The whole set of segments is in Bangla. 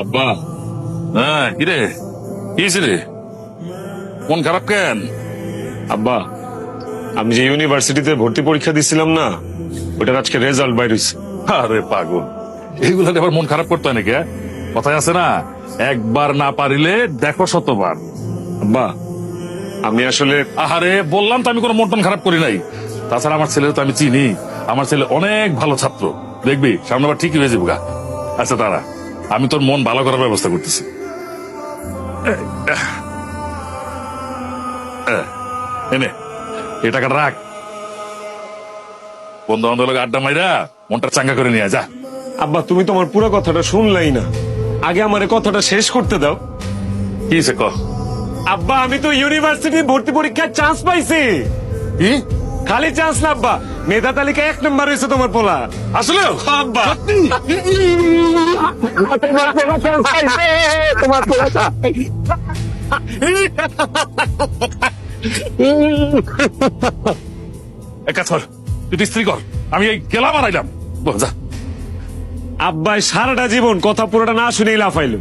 আব্বা। হ্যাঁ কিরে কি হয়েছে রে? মন খারাপ কেন? আব্বা আমি যে ইউনিভার্সিটিতে ভর্তি পরীক্ষা দিছিলাম না ওটার আজকে রেজাল্ট বাইরেছে আরে পাগল। এইগুলা আবার মন খারাপ করতে হয় নাকি হ্যাঁ? কথায় আছে না একবার না পারিলে দেখো শতবার। আব্বা আমি আসলে আহারে বললাম তো আমি কোনো মন টন খারাপ করি নাই। তাছাড়া আমার ছেলে তো আমি চিনি আমার ছেলে অনেক ভালো ছাত্র। দেখবি সামনে আবার ঠিকই হয়ে যাব আচ্ছা তারা আমি তোর মন ভালো করার ব্যবস্থা করতেছি। এনে এই টাকাটা রাখ। বন্ধু বান্ধব আড্ডা মাইরা মনটা চাঙ্গা করে নিয়ে যা। আব্বা তুমি তোমার পুরো কথাটা শুনলাই না। আগে আমার কথাটা শেষ করতে দাও। কি সে ক আব্বা আমি তো ইউনিভার্সিটি ভর্তি পরীক্ষার চান্স পাইছি। কি? খালি চান্স না আব্বা। মেধা তালিকা এক নম্বর হয়েছে তোমার পোলা। আসলে আব্বা। এক কাজ কর তুই স্ত্রী কর। আমি এই গেলাম আর আইলাম। যা। আব্বাই সারাটা জীবন কথা পুরোটা না শুনেই লাফাইল।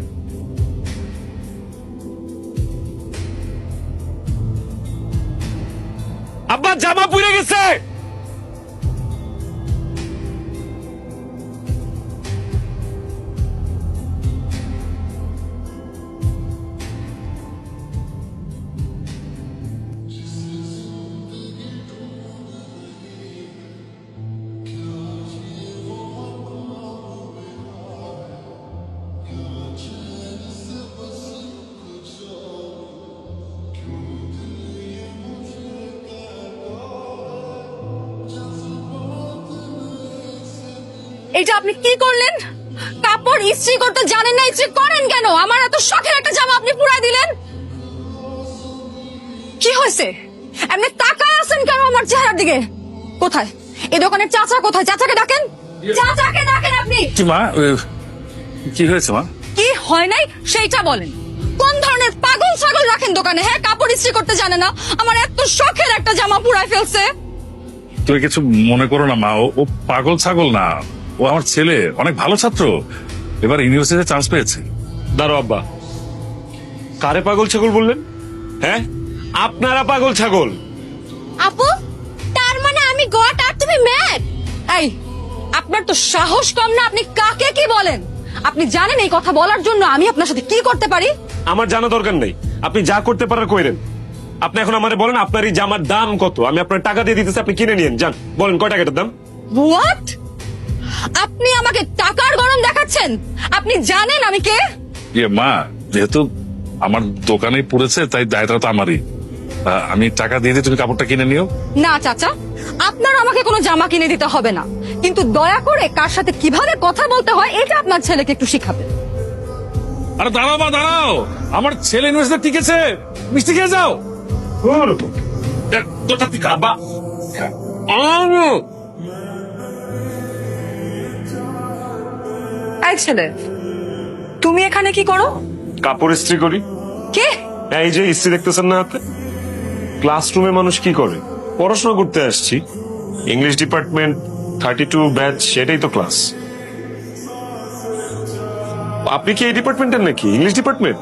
জামা পুড়ে গেছে। এটা আপনি কি করলেন? কাপড় ইস্ত্রি করতে জানেন না ইস্ত্রি করেন কেন? আমার এত শখের একটা জামা আপনি পুরাই দিলেন। কি হয়েছে? এমনি তাকায় আছেন কেন আমার চেহারার দিকে? কোথায়? এই দোকানের চাচা কোথায়? চাচাকে ডাকেন। চাচাকে ডাকেন আপনি। কি মা? এ, কি হয়েছে মা? কি হয় নাই? সেইটা বলেন। কোন ধরনের পাগল ছাগল রাখেন দোকানে? হ্যাঁ কাপড় ইস্ত্রি করতে জানে না। আমার এত শখের একটা জামা পুরাই ফেলছে। তুই কিছু মনে করো না মা ও পাগল ছাগল না। ও আমার ছেলে অনেক ভালো ছাত্র। এবার ইউনিভার্সিটিতে চান্স পেয়েছে। দাঁড়ো আব্বা। কারে পাগল ছাগল বললেন? হ্যাঁ? আপনারা পাগল ছাগল। আপু তার মানে আমি গট আর তুমি ম্যাড? এই আপনার তো সাহস কম না আপনি কাকে কি বলেন? আপনি জানেন এই কথা বলার জন্য আমি আপনার সাথে কি করতে পারি? আমার জানা দরকার নেই। আপনি যা করতে পারার কইরেন। আপনি এখন আমারে বলেন আপনার এই জামার দাম কত? আমি আপনার টাকা দিয়ে দিতেছি আপনি কিনে নিন যান। বলেন কয় টাকাটার দাম? হোয়াট আপনি আমাকে টাকার গরম দেখাচ্ছেন? আপনি জানেন আমি কে? ইয়ে মা যেহেতু আমার দোকানে পড়েছে তাই দায়টা তো আমারই। আহ, আমি টাকা দিয়ে দিই তুমি কাপড়টা কিনে নিও। না চাচা আপনার আমাকে কোনো জামা কিনে দিতে হবে না। কিন্তু দয়া করে কার সাথে কীভাবে কথা বলতে হয় এটা আপনার ছেলেকে একটু শিখাবেন। আরে দাঁড়াও মা দাঁড়াও। আমার ছেলে ইউনিভার্সিটি টিকেছে। মিষ্টি খেয়ে যাও। এ, তোরটা তুই এই ছেলে? তুমি এখানে কি করো? কাপড় ইস্ত্রি করি। কে? এই যে ইস্ত্রি দেখতেছেন না হাতে? ক্লাসরুমে মানুষ কি করে? পড়াশোনা করতে আসছি। English department thirty two batch সেটাই তো ক্লাস আপনি কি এই ডিপার্টমেন্টের নাকি? ইংলিশ ডিপার্টমেন্ট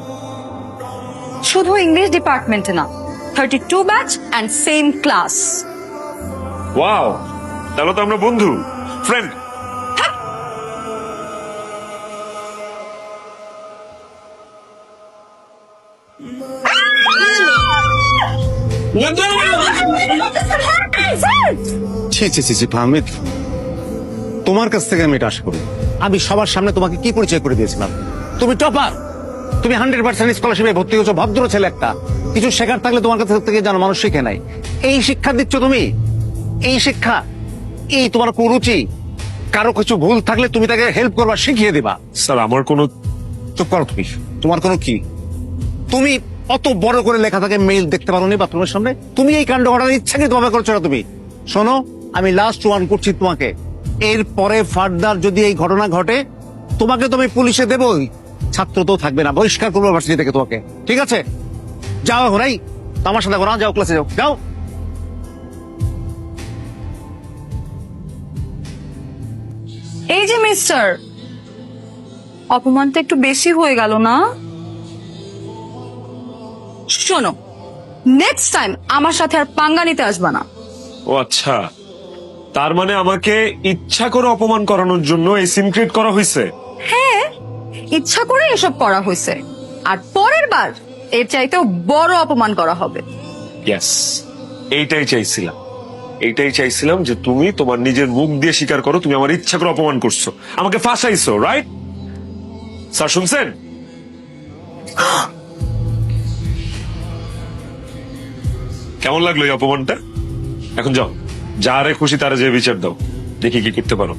শুধু ইংলিশ ডিপার্টমেন্টে না thirty two batch and same class wow তাহলে তো আমরা বন্ধু। ফ্রেন্ড ছি ছি ছি ছি ফাহমিদ। তোমার কাছ থেকে আমি এটা আশা করি। আমি সবার সামনে তোমাকে কি পরিচয় করে দিয়েছিলাম? তুমি টপার। তুমি হান্ড্রেড পার্সেন্ট স্কলারশিপে ভর্তি হয়েছো ভদ্র ছেলে একটা। কিছু শেখার থাকলে তোমার কাছ থেকে জানো মানুষ শিখে নাই এই শিক্ষা দিচ্ছ তুমি? এই শিক্ষা? এই তোমার কুরুচি? কারও কিছু ভুল থাকলে তুমি তাকে হেল্প করবা শিখিয়ে দিবা। স্যার আমার কোনো চুপ করো তুমি। তোমার কোনো কি? তুমি অত বড় করে লেখা থাকে মেইল দেখতে পারো নি বাথরুমের সামনে। তুমি এই কাণ্ড ঘটার ইচ্ছাকৃত ভাবে করছ না তুমি? শোনো, আমি লাস্ট ওয়ান করছি তোমাকে। এরপরে ফার্দার যদি এই ঘটনা ঘটে, তোমাকে তো আমি পুলিশে দেবই। ছাত্র তো থাকবে না, বহিষ্কার করব ভার্সিটি থেকে তোমাকে। ঠিক আছে? যাও এখন, এই আমার সাথে ঘোরা, যাও ক্লাসে যাও। যাও। এই যে মিস্টার অপমানটা একটু বেশি হয়ে গেল না? শোনো নেক্সট টাইম আমার সাথে আর পাঙ্গা নিতে আসবা না। ও আচ্ছা তার মানে আমাকে ইচ্ছা করে অপমান করানোর জন্য এই সিম ক্রিয়েট করা হয়েছে হ্যাঁ ইচ্ছা করে এসব করা হয়েছে আর পরের বার এর চাইতেও বড় অপমান করা হবে। ইয়েস এইটাই চাইছিলাম। এইটাই চাইছিলাম যে তুমি তোমার নিজের মুখ দিয়ে স্বীকার করো তুমি আমার ইচ্ছা করে অপমান করছ। আমাকে ফাঁসাইছো রাইট স্যার শুনছেন? কেমন লাগল এই অপমানটা? এখন যাও। যারে খুশি, তারা যে বিচার দাও। দেখি কি করতে পারো।